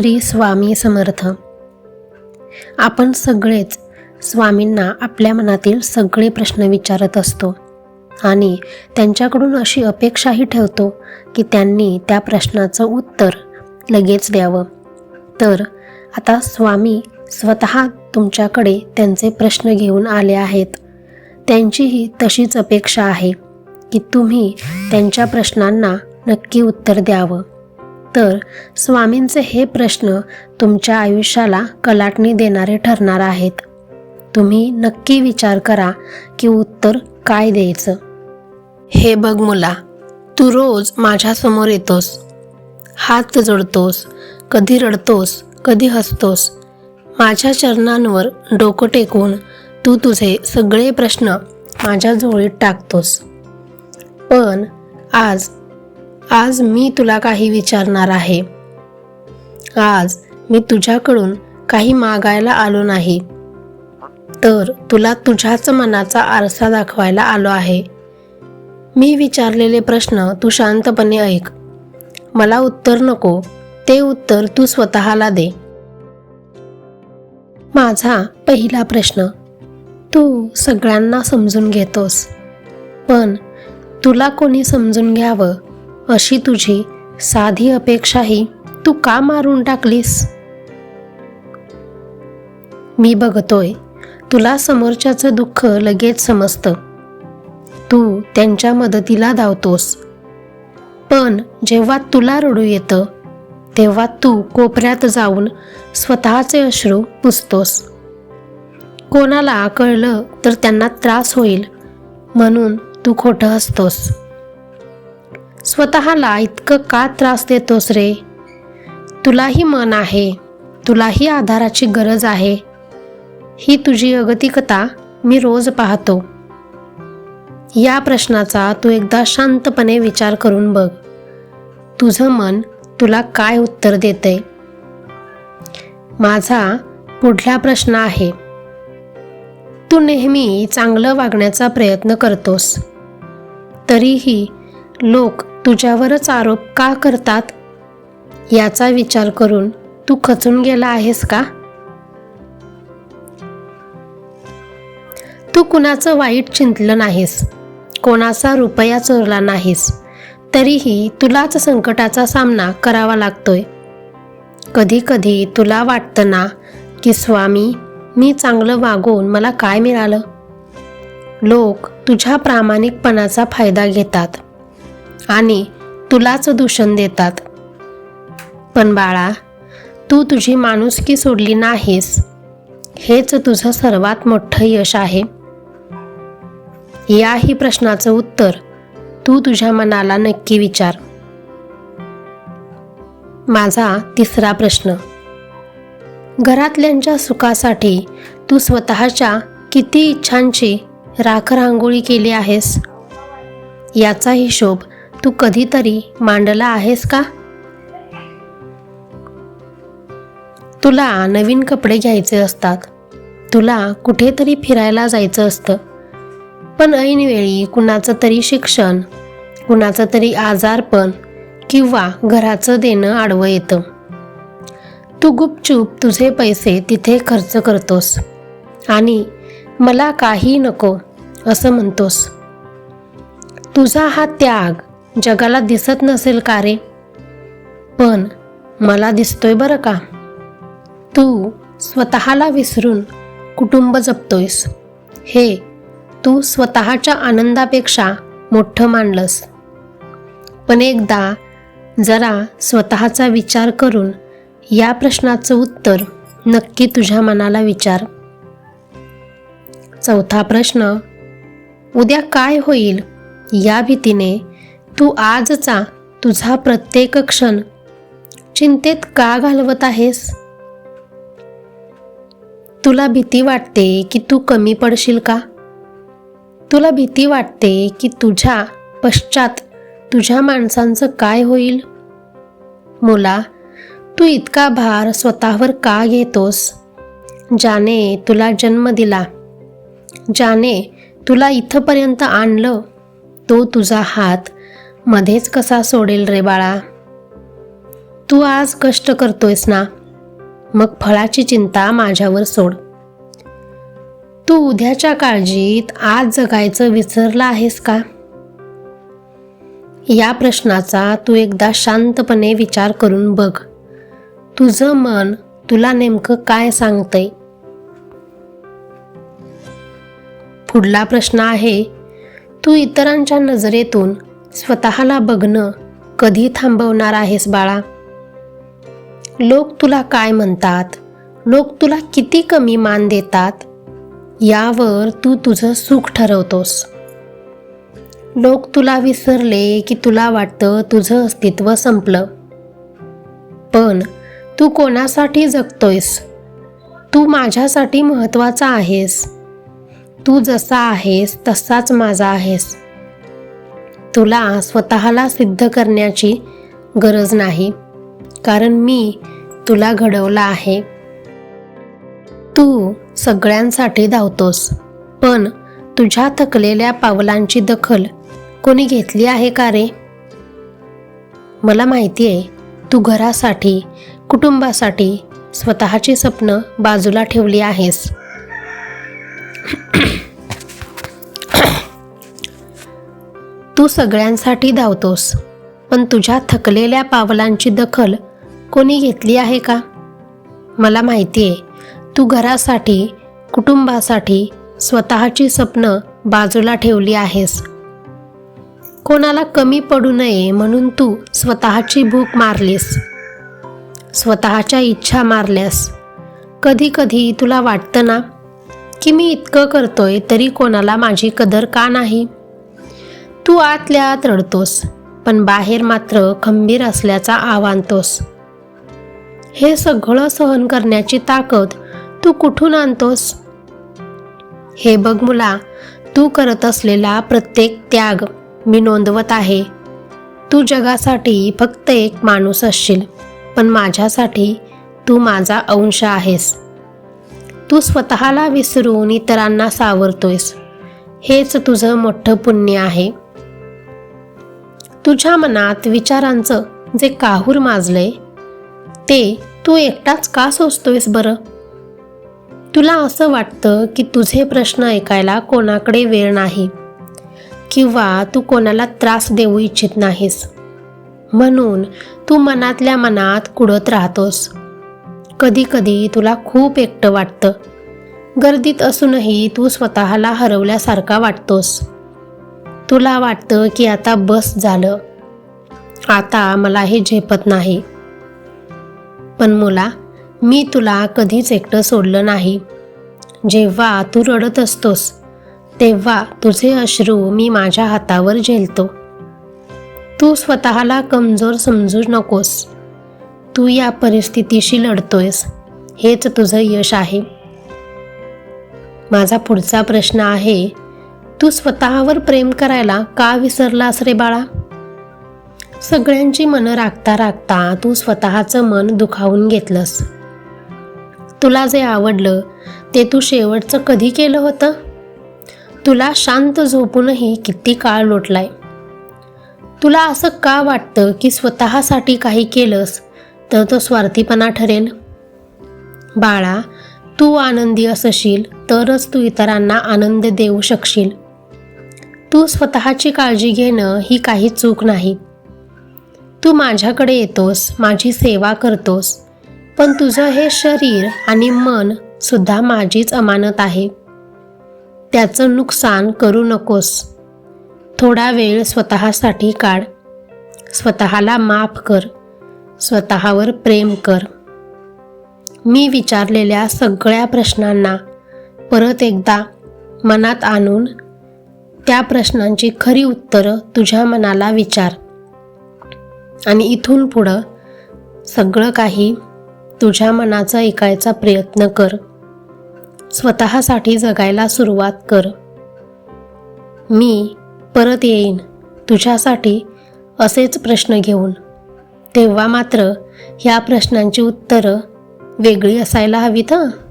श्री स्वामी समर्थ. आपण सगळेच स्वामींना आपल्या मनातील सगळे प्रश्न विचारत असतो आणि त्यांच्याकडून अशी अपेक्षाही ठेवतो की त्यांनी त्या प्रश्नाचं उत्तर लगेच द्यावं. तर आता स्वामी स्वतः तुमच्याकडे त्यांचे प्रश्न घेऊन आले आहेत. त्यांचीही तशीच अपेक्षा आहे की तुम्ही त्यांच्या प्रश्नांना नक्की उत्तर द्यावं. तर स्वामींचे हे प्रश्न तुमच्या आयुष्याला कलाटणी देणारे ठरणार आहेत. तुम्ही नक्की विचार करा की उत्तर काय द्यायचं. हे बघ मुला तू रोज माझ्यासमोर येतोस. हात जोडतोस कधी रडतोस कधी हसतोस. माझ्या चरणांवर डोकं टेकून तू तुझे सगळे प्रश्न माझ्या झोळीत टाकतोस. पण आज आज मी तुला काही विचारणार आहे. आज मी तुझ्याकडून काही मागायला आलो नाही. तर तुला तुझ्याच मनाचा आरसा दाखवायला आलो आहे. मी विचारलेले प्रश्न तू शांतपणे ऐक. मला उत्तर नको. ते उत्तर तू स्वतःला दे. माझा पहिला प्रश्न तू सगळ्यांना समजून घेतोस. पण तुला कोणी समजून घ्यावं? अशी तुझी साधी अपेक्षाही तू का मारून टाकलीस? मी बघतोय तुला समोरच्याचं दुःख लगेच समजतं. तू त्यांच्या मदतीला धावतोस. पण जेव्हा तुला रडू येतं तेव्हा तू कोपऱ्यात जाऊन स्वतःचे अश्रू पुसतोस. कोणाला कळलं तर त्यांना त्रास होईल म्हणून तू खोटं हसतोस. स्वतःला इतकं का त्रास देतोस रे? तुलाही मन आहे तुलाही आधाराची गरज आहे. ही तुझी अगतिकता मी रोज पाहतो. या प्रश्नाचा तू एकदा शांतपणे विचार करून बघ. तुझं मन तुला काय उत्तर देते माझा पुढला प्रश्न आहे. तू नेहमी चांगलं वागण्याचा प्रयत्न करतोस. तरीही लोक तुझ्यावरच आरोप का करतात? याचा विचार करून तू खचून गेला आहेस का? तू कुणाचं वाईट चिंतलं नाहीस. कोणाचा रुपया चोरला नाहीस. तरीही तुलाच संकटाचा सामना करावा लागतोय. कधी कधी तुला वाटतं ना की स्वामी मी चांगलं वागून मला काय मिळालं? लोक तुझ्या प्रामाणिकपणाचा फायदा घेतात. आणि तुलाच दूषण देतात. पण बाळा तू तुझी माणुसकी सोडली नाहीस. हेच तुझं सर्वात मोठं यश आहे. याही प्रश्नाचं उत्तर तू तुझ्या मनाला नक्की विचार. माझा तिसरा प्रश्न. घरातल्यांच्या सुखासाठी तू स्वतःच्या किती इच्छांची राख रांगोळी केली आहेस? याचा हिशोब तू कधीतरी मांडला आहेस का? तुला नवीन कपडे घ्यायचे असतात. तुला कुठेतरी फिरायला जायचं असतं. पण ऐनवेळी कुणाचं तरी शिक्षण कुणाचं तरी आजारपण किंवा घराचं देणं आडवं येतं. तू गुपचूप तुझे पैसे तिथे खर्च करतोस आणि मला काही नको असं म्हणतोस. तुझा हा त्याग जगाला दिसत नसेल का रे? पण मला दिसतोय बरं का? तू स्वतःला विसरून कुटुंब जपतोयस. हे तू स्वतःच्या आनंदापेक्षा मोठं मानलंस. पण एकदा जरा स्वतःचा विचार करून या प्रश्नाचं उत्तर नक्की तुझ्या मनाला विचार. चौथा प्रश्न उद्या काय होईल या भीतीने तू आजचा तुझा प्रत्येक क्षण चिंतेत का घालवत आहेस? तुला भीती वाटते की तू कमी पडशील का? तुला भीती वाटते की तुझ्या पश्चात तुझ्या माणसांचं काय होईल? मुला तू इतका भार स्वतःवर का घेतोस? ज्याने तुला जन्म दिला ज्याने तुला इथंपर्यंत आणलं तो तुझा हात मध्येच कसा सोडेल रे बाळा? तू आज कष्ट करतोयस ना? मग फळाची चिंता माझ्यावर सोड. तू उद्याच्या काळजीत आज जगायचं विसरला आहेस का? या प्रश्नाचा तू एकदा शांतपणे विचार करून बघ. तुझं मन तुला नेमकं काय सांगतंय? पुढला प्रश्न आहे तू इतरांच्या नजरेतून स्वतःला बघणं कधी थांबवणार आहेस बाळा? लोक तुला काय म्हणतात? लोक तुला किती कमी मान देतात? यावर तू तुझं सुख ठरवतोस. लोक तुला विसरले की तुला वाटतं तुझं अस्तित्व संपलं. पण तू कोणासाठी जगतोयस? तू माझ्यासाठी महत्त्वाचा आहेस. तू जसा आहेस तसाच माझा आहेस. तुला स्वतःला सिद्ध करण्याची गरज नाही कारण मी तुला घडवलं आहे. तू सगळ्यांसाठी धावतोस पण तुझ्या थकलेल्या पावलांची दखल कोणी घेतली आहे का रे? मला माहिती आहे तू घरासाठी कुटुंबासाठी स्वतःची स्वप्न बाजूला ठेवली आहेस. तू सगळ्यांसाठी धावतोस पण तुझ्या थकलेल्या पावलांची दखल कोणी घेतली आहे का? मला माहिती आहे तू घरासाठी कुटुंबासाठी स्वतःची स्वप्न बाजूला ठेवली आहेस. कोणाला कमी पडू नये म्हणून तू स्वतःची भूक मारलीस. स्वतःच्या इच्छा मारल्यास. कधी कधी तुला वाटतं ना की मी इतकं करतोय तरी कोणाला माझी कदर का नाही? तू आतल्या आत रडतोस पण बाहेर मात्र खंबीर असल्याचा आवानतोस हे सगळं सहन करण्याची ताकद तू कुठून आणतोस? हे बघ मुला तू करत असलेला प्रत्येक त्याग मी नोंदवत आहे. तू जगासाठी फक्त एक माणूस असशील पण माझ्यासाठी तू माझा अंश आहेस. तू स्वतःला विसरून इतरांना सावरतोयस. हेच तुझं मोठं पुण्य आहे. तुझ्या मनात विचारांचं जे काहूर माजलंय ते तू एकटाच का सोचतोयस बरं? तुला असं वाटतं की तुझे प्रश्न ऐकायला कोणाकडे वेळ नाही किंवा तू कोणाला त्रास देऊ इच्छित नाहीस. म्हणून तू मनातल्या मनात कुडत राहतोस. कधी कधी तुला खूप एकटं वाटतं. गर्दीत असूनही तू स्वतःला हरवल्यासारखा वाटतोस. तुला वाटतं की आता बस झालं. आता मला हे झेपत नाही. पण मुला मी तुला कधीच एकटं सोडलं नाही. जेव्हा तू रडत असतोस तेव्हा तुझे अश्रू मी माझ्या हातावर झेलतो. तू स्वतःला कमजोर समजू नकोस. तू या परिस्थितीशी लढतोयस हेच तुझं यश आहे. माझा पुढचा प्रश्न आहे तू स्वतःवर प्रेम करायला का विसरलास रे बाळा? सगळ्यांची मनं राखता राखता तू स्वतःचं मन दुखावून घेतलंस. तुला जे आवडलं ते तू शेवटचं कधी केलं होतं? तुला शांत झोपूनही किती काळ लोटलाय? तुला असं का वाटतं की स्वतःसाठी काही केलंस तर तो स्वार्थीपणा ठरेल? बाळा तू आनंदी असशील तरच तू इतरांना आनंद देऊ शकशील. तू स्वतःची काळजी घेणं ही काही चूक नाही. तू माझ्याकडे येतोस माझी सेवा करतोस पण तुझं हे शरीर आणि मन सुद्धा माझीच अमानत आहे. त्याचं नुकसान करू नकोस. थोडा वेळ स्वतःसाठी काढ. स्वतःला माफ कर. स्वतःवर प्रेम कर. मी विचारलेल्या सगळ्या प्रश्नांना परत एकदा मनात आणून त्या प्रश्नांची खरी उत्तरं तुझ्या मनाला विचार. आणि इथून पुढं सगळं काही तुझ्या मनाचं ऐकायचा प्रयत्न कर. स्वतःसाठी जगायला सुरुवात कर. मी परत येईन तुझ्यासाठी असेच प्रश्न घेऊन. तेव्हा मात्र ह्या प्रश्नांची उत्तरं वेगळी असायला हवीत हां?